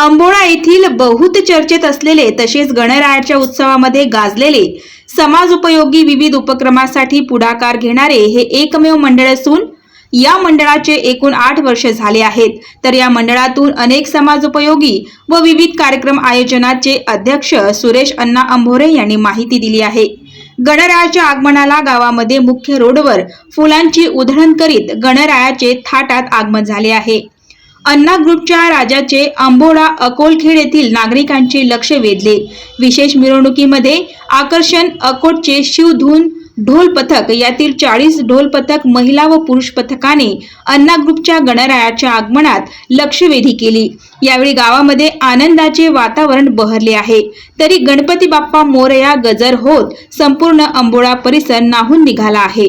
अंबोळा येथील बहुत चर्चेत असलेले तसेच गणरायाच्या उत्सवामध्ये गाजलेले समाज उपयोगी विविध उपक्रमासाठी पुढाकार घेणारे हे एकमेव मंडळ असून या मंडळाचे एकूण आठ वर्ष झाले आहेत. तर या मंडळातून अनेक समाज उपयोगी व विविध कार्यक्रम आयोजनाचे अध्यक्ष सुरेश अण्णा अंभोरे यांनी माहिती दिली आहे. गणरायाच्या आगमनाला गावामध्ये मुख्य रोडवर फुलांची उधळण करीत गणरायाचे थाटात आगमन झाले आहे. अण्णा ग्रुपच्या राजाचे आंबोळा अकोलखेड येथील नागरिकांचे लक्ष वेधले. विशेष मिरवणुकीमध्ये आकर्षण अकोटचे शिवधून ढोल पथक यातील चाळीस ढोल पथक महिला व पुरुष पथकाने अण्णा ग्रुपच्या गणरायाच्या आगमनात लक्षवेधी केली. यावेळी गावामध्ये आनंदाचे वातावरण बहरले आहे. तरी गणपती बाप्पा मोरया गजर होत संपूर्ण अंबोळा परिसर नाहून निघाला आहे.